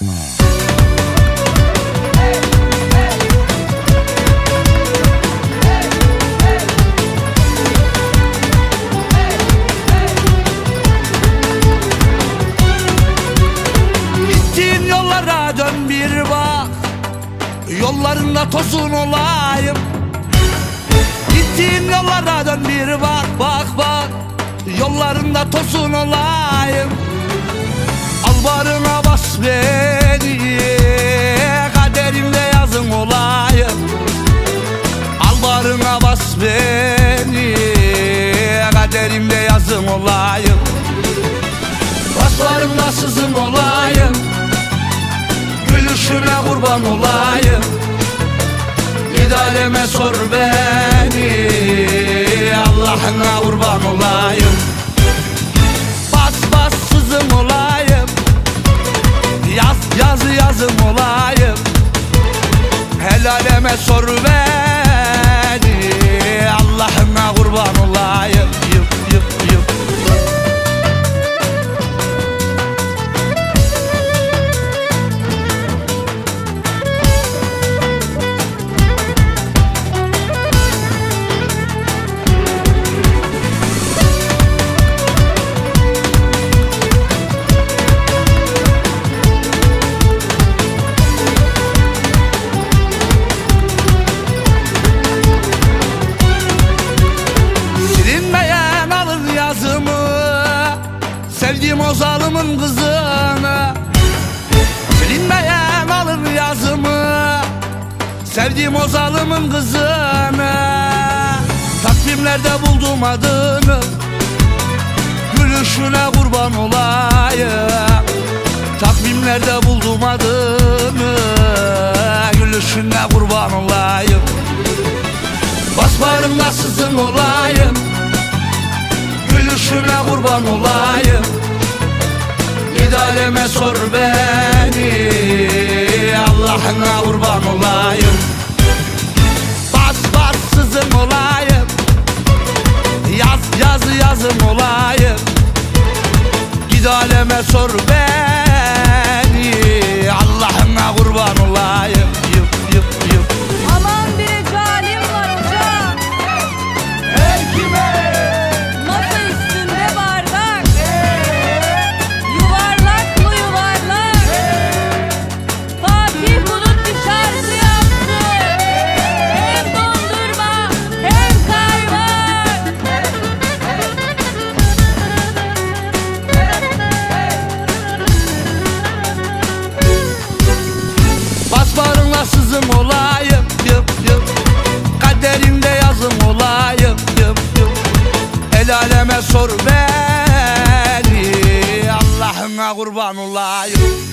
Gittiğin yollara dön bir bak. Yollarında tozun olayım. Gittiğin yollara dön bir bak bak bak. Yollarında tozun olayım barına bas beni Kaderimde yazın olayım Al barına bas beni Kaderimde yazın olayım Baslarımda sızın olayım Gülüşüne kurban olayım. Gid aleme sor beni. Allah'ına kurban olayım yazım olayım Helaleme sor beni Sevdiğim o zalimin kızını Silinmeyen alın yazımı. Sevdiğim o zalimin kızını Takvimlerde buldum adını Gülüşüne kurban olayım. Takvimlerde buldum adını Gülüşüne kurban olayım. Basbarımda sızın olayım Gülüşüne kurban olayım Aleme sor beni. Allah'ına kurban olayım. Bas bas sızın olayım. Yaz yaz yazım olayım. Gid aleme sor beni Basbarınla sızım olayım yıp yıp. Kaderimde yazım olayım yıp yıp. El aleme sor beni Allah'ına kurban olayım